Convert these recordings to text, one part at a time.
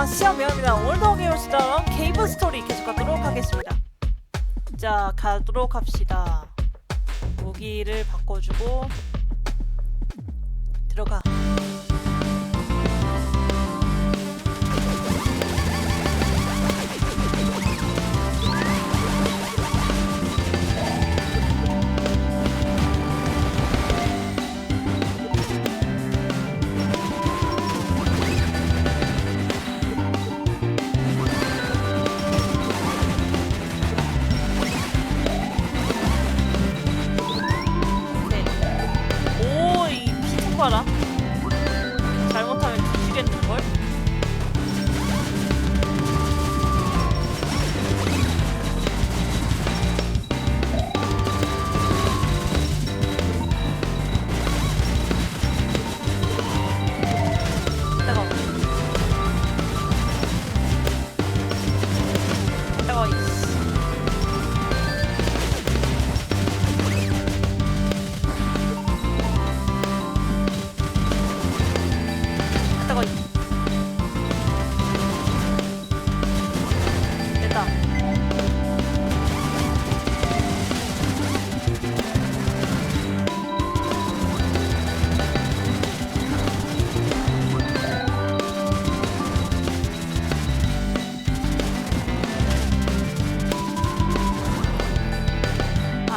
미아입니다. 오늘도 게임시다 게이브 스토리 계속 가도록 하겠습니다. 자 가도록 합시다. 무기를 바꿔주고 들어가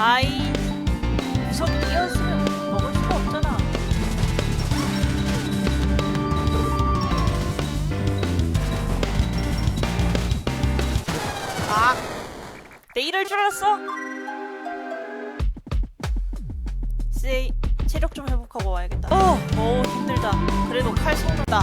아이 우선 이었으면 먹을 수가 없잖아 아, 내 이럴 줄 알았어. 세이 체력 좀 회복하고 와야겠다. 어, 어 힘들다. 그래도 칼 쏘는다.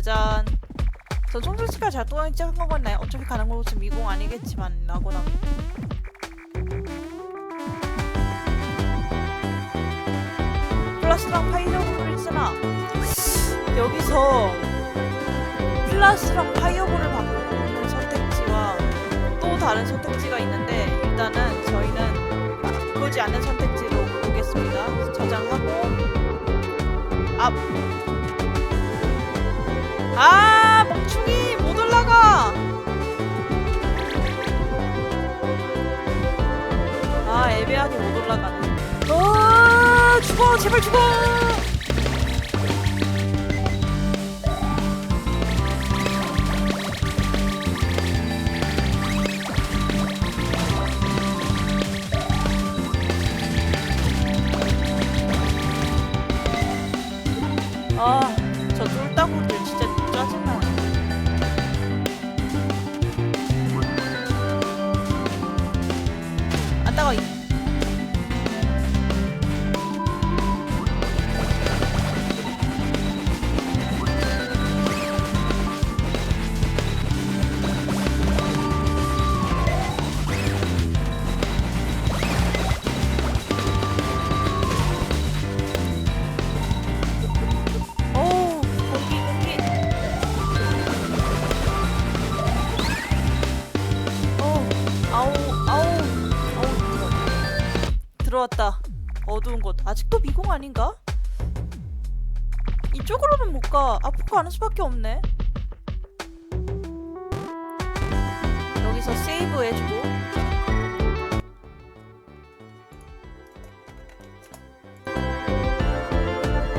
짜잔 전송 설치가 작동하기 한건 같나요? 어차피 가는 곳은 미공 아니겠지만 라고 나 플러스랑 파이어볼을 쓰나 여기서 플라스랑 파이어볼을 바꾸는 선택지와 또 다른 선택지가 있는데 일단은 저희는 바꾸지 않는 선택지로 보겠습니다. 저장하고 앞. 아 멍충이 못 올라가. 아 애매하게 못 올라가네. 어 죽어 제발 죽어. 들어왔다. 어두운 곳. 아직도 미공 아닌가? 이쪽으로는 못 가. 앞으로 가는 수밖에 없네. 여기서 세이브 해주고.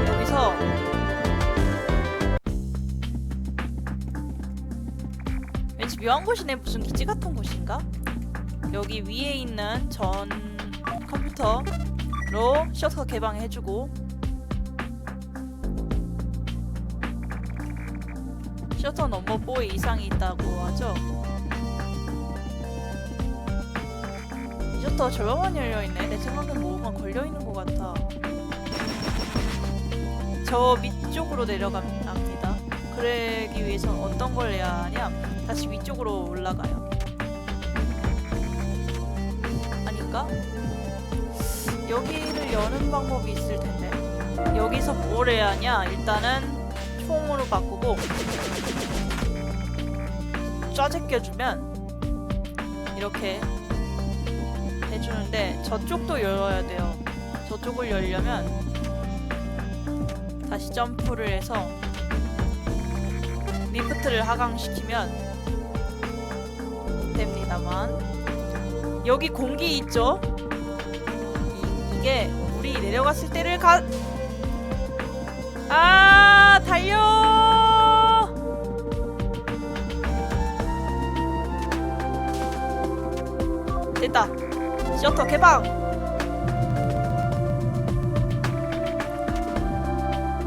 여기서 왠지 묘한 곳이네 무슨 기지 같은 곳인가? 여기 위에 있는 전 컴퓨터로 셔터 개방해주고 셔터 넘버 4에 이상이 있다고 하죠? 이 셔터 절반만 열려있네 내 생각엔 뭐가 걸려있는 것 같아 저 밑쪽으로 내려갑니다. 그러기 위해서 어떤 걸 해야 하냐? 다시 위쪽으로 올라가요. 아닌가? 여기를 여는 방법이 있을 텐데. 여기서 뭘 해야 하냐? 일단은 총으로 바꾸고 짜제껴주면 이렇게 해주는데 저쪽도 열어야 돼요. 저쪽을 열려면 다시 점프를 해서 리프트를 하강시키면 됩니다만 여기 공기 있죠? 이, 이게 물이 내려갔을 때를 가... 아 달려! 됐다 셔터 개방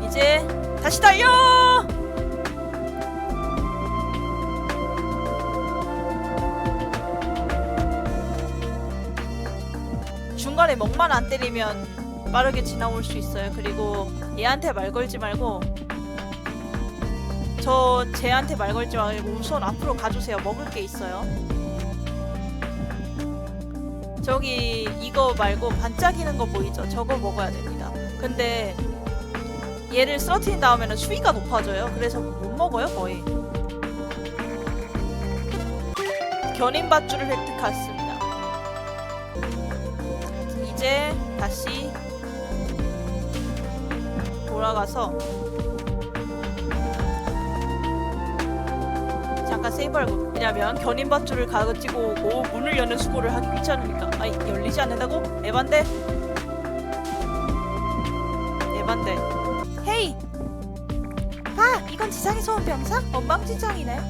이제 다시 달려! 중간에 멍만 안 때리면 빠르게 지나올 수 있어요. 그리고 얘한테 말 걸지 말고 저 쟤한테 말 걸지 말고 우선 앞으로 가주세요. 먹을 게 있어요. 저기 이거 말고 반짝이는 거 보이죠? 저거 먹어야 됩니다. 근데 얘를 쓰러뜨린 다음에는 수위가 높아져요. 그래서 못 먹어요 거의. 견인 밧줄을 획득했 돌아가서 잠깐 세이브하고 왜냐면 견인밧줄을 가지고 오고 문을 여는 수고를 하기 귀찮으니까 아이 열리지 않는다고? 에반데? 에반데 헤이! 봐! 이건 지상에서 온 병사? 엉망진창이네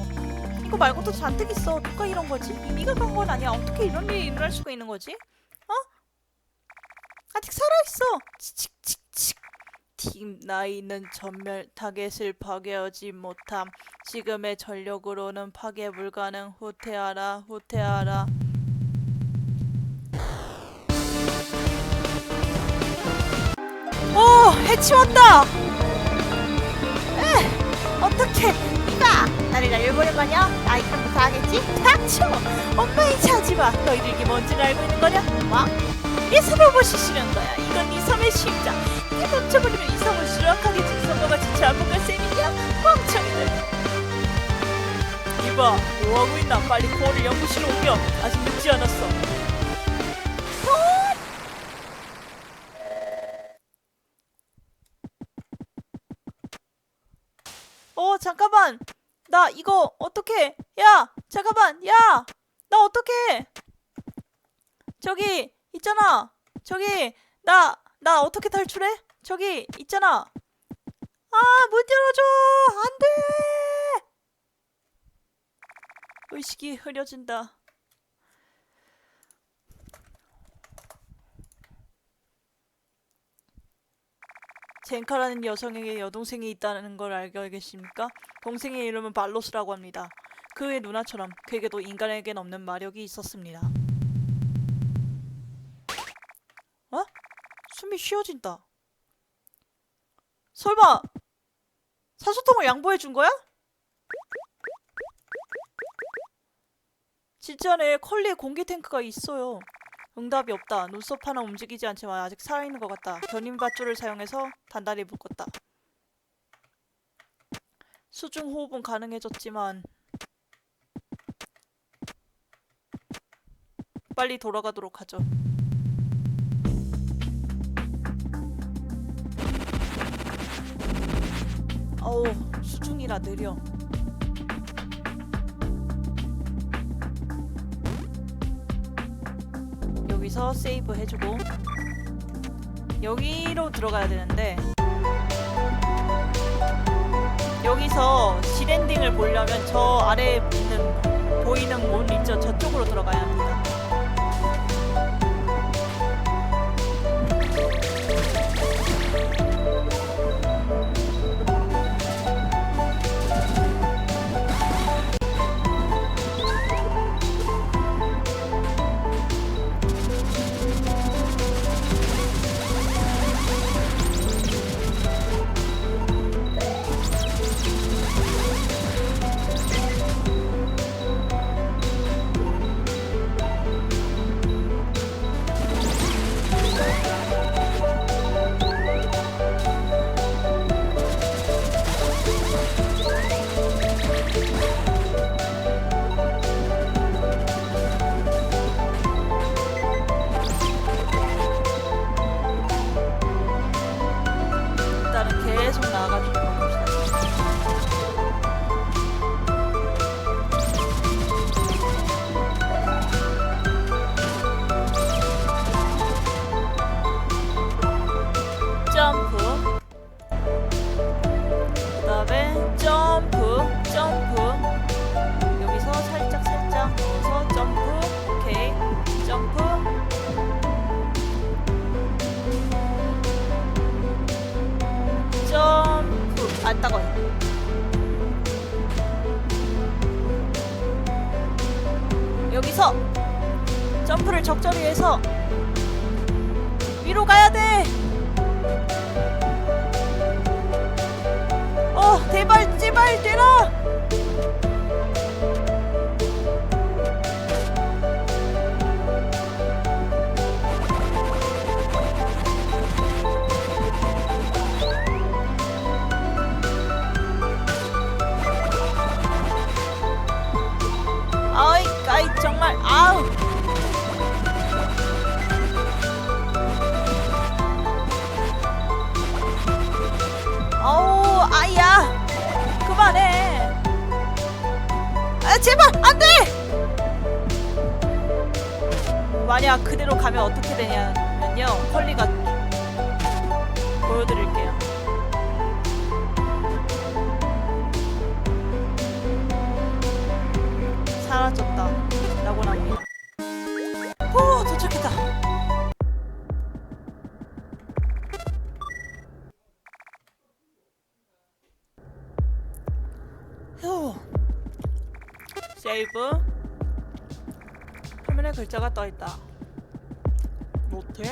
이거 말고도 잔뜩 있어 누가 이런 거지? 미미가 간 건 아니야 어떻게 이런 일이 일어날 수가 있는 거지? 어? 아직 살아있어 칙칙칙칙 팀 나이는 전멸 타겟을 파괴하지 못함. 지금의 전력으로는 파괴 불가능. 후퇴하라 후퇴하라. 오 해치웠다. 에 어떡해. 이봐 나를 날려버린 거냐? 나이 그럼 하겠지? 닥쳐. 엄마의 차지 마. 너희들 이게 뭔지를 알고 있는 거냐? 뭐? 이 섬을 싫은 거야. 이건 이 섬의 심장 이게 멈춰버리면 이 섬을 수락하게 직선거가 진짜 안 먹을 셈이냐? 멍청이들. 이봐 뭐하고 있나? 빨리 코어를 연구실로 옮겨. 아직 늦지 않았어. 어 잠깐만. 나 이거 어떻게 야 잠깐만. 야 나 어떻게 저기 있잖아. 저기 나 나 어떻게 탈출해 저기 있잖아 아 문 열어줘 안 돼 의식이 흐려진다 젠카라는 여성에게 여동생이 있다는 걸 알고 계십니까? 동생의 이름은 발로스라고 합니다. 그의 누나처럼 그에게도 인간에겐 없는 마력이 있었습니다. 어? 숨이 쉬어진다. 설마 산소통을 양보해 준 거야? 진짜네 컬리에 공기 탱크가 있어요. 응답이 없다. 눈썹 하나 움직이지 않지만 아직 살아있는 것 같다. 견인 밧줄을 사용해서 단단히 묶었다. 수중 호흡은 가능해졌지만 빨리 돌아가도록 하죠. 어우 수중이라 느려. 여기서 세이브 해주고 여기로 들어가야 되는데 여기서 실엔딩을 보려면 저 아래에 있는 보이는 문 있죠? 저쪽으로 들어가야 합니다. 안 따가워요. 여기서 점프를 적절히 해서 위로 가야 돼. 어, 대발 제발 되라. 아우. 어우, 아이야. 그만해. 아, 제발 안 돼. 만약 그대로 가면 어떻게 되냐면요. 컬리가 보여드릴게요. 사라졌다. 납니다. 오, 도착했다. 휴. 세이브. 화면에 글자가 떠 있다. 노트.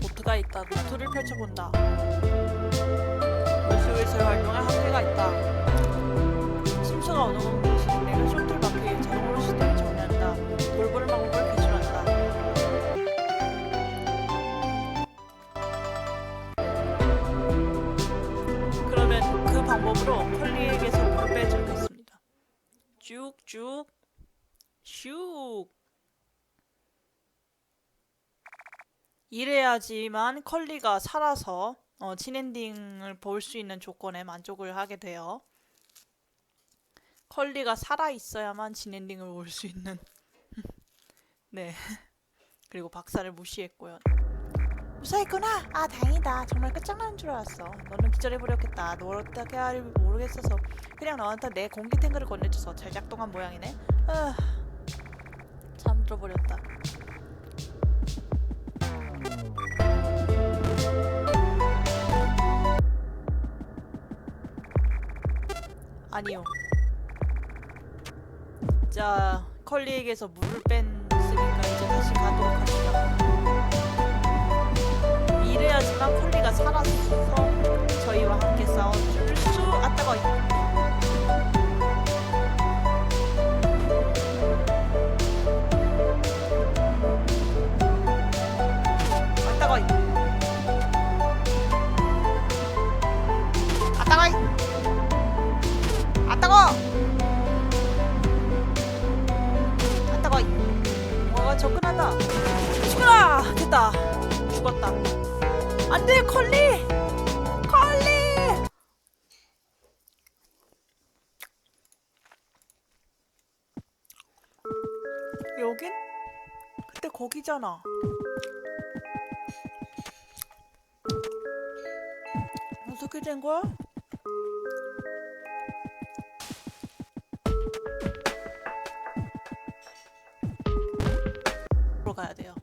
노트가 있다. 노트를 펼쳐본다. 물속에서의 활동에 한계가 있다. 심수가 어느 정도 방법으로 컬리에게서 물을 빼주겠습니다. 쭉쭉 슉 이래야지만 컬리가 살아서 어, 진엔딩을 볼 수 있는 조건에 만족을 하게 돼요. 컬리가 살아 있어야만 진엔딩을 볼 수 있는. 네. 그리고 박사를 무시했고요. 무사했구나. 아 다행이다. 정말 끝장나는 줄 알았어. 너는 기절해버렸겠다. 널 어떻게 할지 모르겠어서 그냥 너한테 내 공기 탱크를 건네줘서 잘 작동한 모양이네. 아, 잠들어버렸다. 아니요. 자, 컬리에게서 물을 뺐으니까 이제 다시 가도록 합시다. 이래야지만 컬리가 살아서 저희와 함께 싸워줄 수 아따거 아따거 아따거 아따거 아따거 어 접근한다. 죽어라! 됐다. 죽었다 안돼 컬리 컬리 여긴 그때 거기잖아 어떻게 된 거야? 보러 가야 돼요.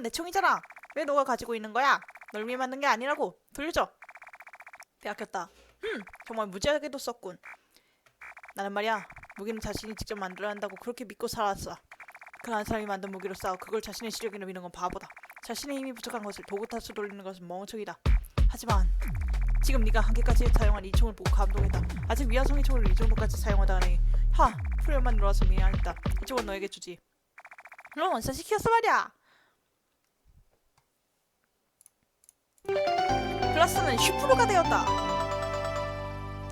건 내 총이잖아. 왜 너가 가지고 있는 거야? 널 위해 만든 게 아니라고. 돌려줘. 빼앗겼다. 흠, 정말 무지하게도 썼군. 나는 말이야, 무기는 자신이 직접 만들어야 한다고 그렇게 믿고 살았어. 그런 사람이 만든 무기로 싸워 그걸 자신의 실력이라 믿는 건 바보다. 자신의 힘이 부족한 것을 도구 탓으로 돌리는 것은 멍청이다. 하지만 지금 네가 한계까지 사용한 이 총을 보고 감동했다. 아직 미아성의 총을 이 정도까지 사용하다니. 하, 후련만 들어와서 미안했다. 이 총은 너에게 주지. 그럼 원사 시켰어 말이야. 플라스는 슈프로가 되었다.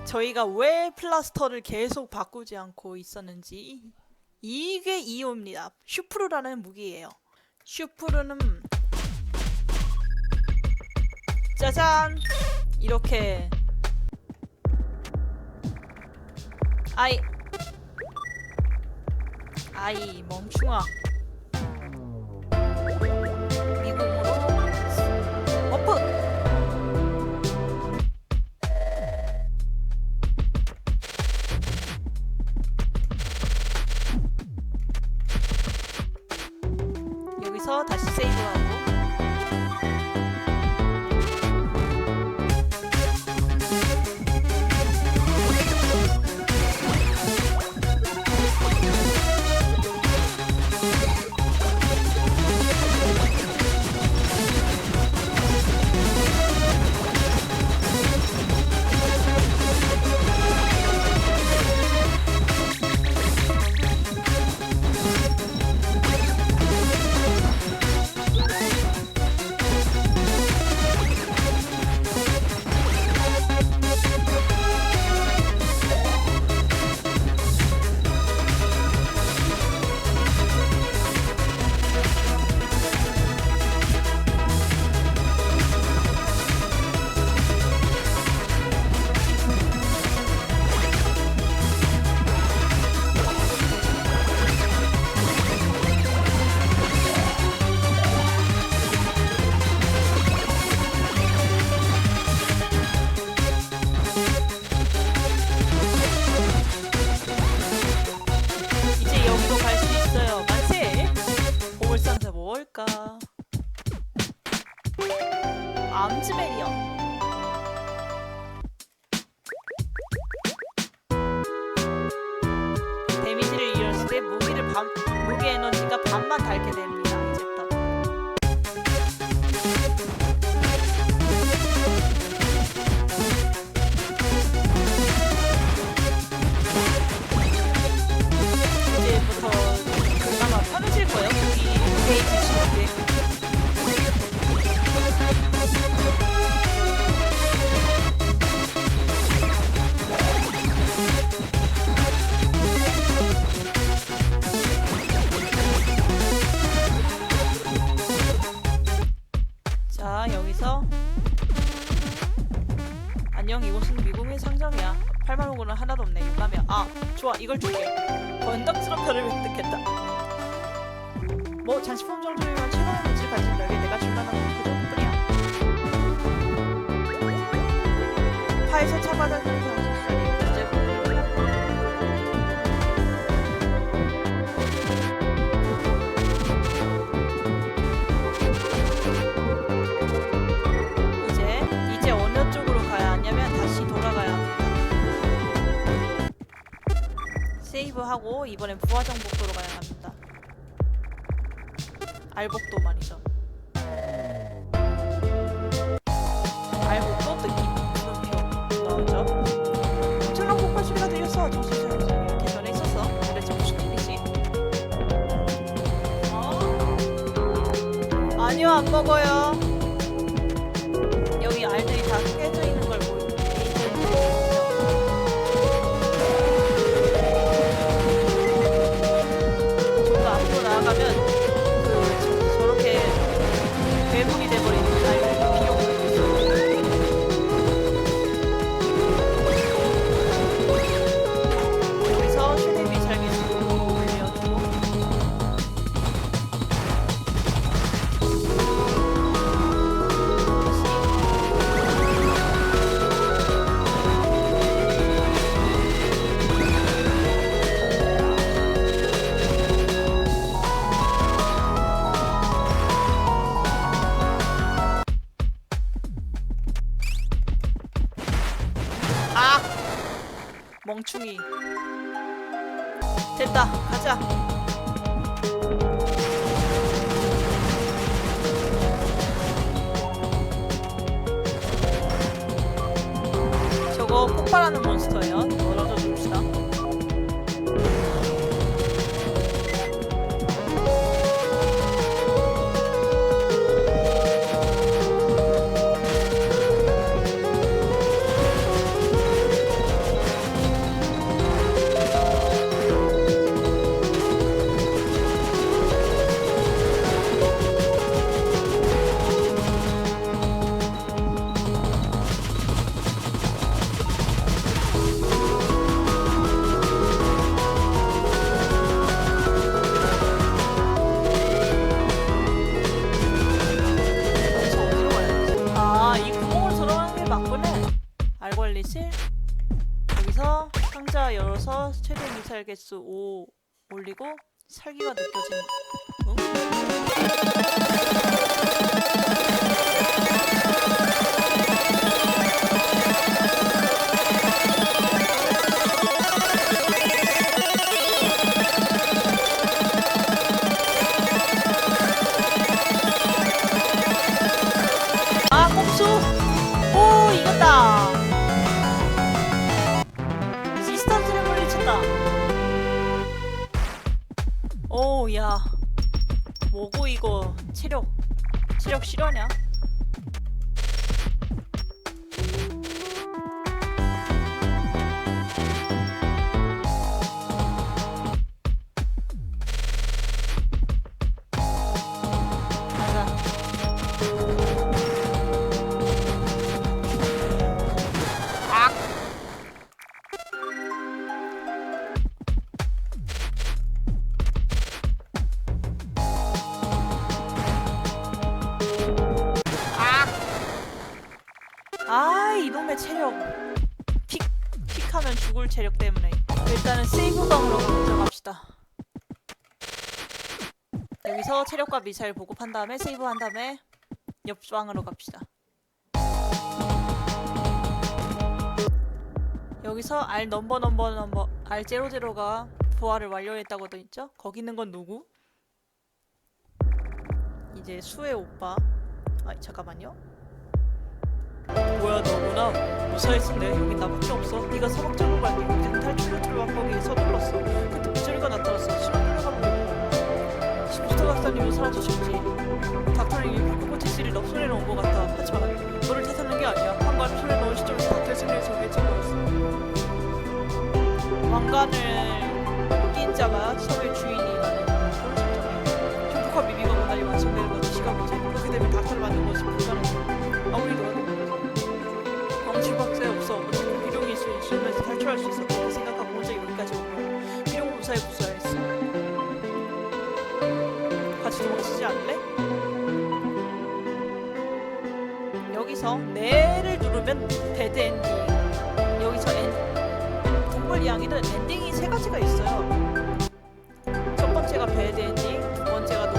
저희가 왜 플라스터를 계속 바꾸지 않고 있었는지 이게 이유입니다. 슈프루라는 무기예요. 슈프루는 짜잔 이렇게 아이 아이 멍충아 닳게 됩니 건덕스러운 표를 획득했다. 뭐 장식품 정도면 최고의 가치를 가진 너에게 내가 건그 정도뿐이야. 파에서 차받아주는 경수살이 세이브하고 이번엔 부화정복도로 가야 합니다. 알복도 말이죠. 알복도 특히 나오죠. 엄청난 폭발 소리가 들렸어. 정신차려. 이렇게 전에 있었어. 그래서 무슨 일이지? 어? 아니요 안 먹어요. 멍충이. 됐다. 가자. 저거 폭발하는 몬스터예요. 7 여기서 상자 열어서 최대 미사일 개수 5 올리고 살기가 느껴지는 응? 체력 실화냐? 체력과 미사일 보급한 다음에 세이브 한 다음에 옆 방으로 갑시다. 여기서 R 넘버 넘버 넘버 R 제로 제로가 부활을 완료했다고 돼 있죠? 거기 있는 건 누구? 이제 수의 오빠. 아 잠깐만요. 뭐야 너구나. 무사했었네 여긴 나밖에 없어. 네가 사막 쪽으로 갈게 이제는 탈출 루트를 왕복에 서둘렀어. 그때 빗소리가 나타났어 시부스터 박사님은 사라지셨지. 닥터는 이미 코코 테스를 넉손에 넣은 것 같아. 하지만 너를 탓하는 게 아니야. 황관을 손에 넣은 시점에서 닥터의 승리에서 외쳐버렸어 왕관을 낀 자가 섬의 주인이라는 그런 설정이야. 흉폭한 미미가 원활히 완성되는 것이 시간 문제 그렇게 되면 닥터를 만든 것이 불가능해. 아무리 너라도 방치 박사에 없어 어차피 비룡이 지금에서 탈출할 수 그렇게 생각하고 혼자 여기까지 온 거야 비룡 무사히 무사했 같이 도망치지 않을래? 여기서 네를 누르면 배드 엔딩 여기서 엔, 동물 이야기는 엔딩이 세 가지가 있어요 첫 번째가 배드 엔딩 두 번째가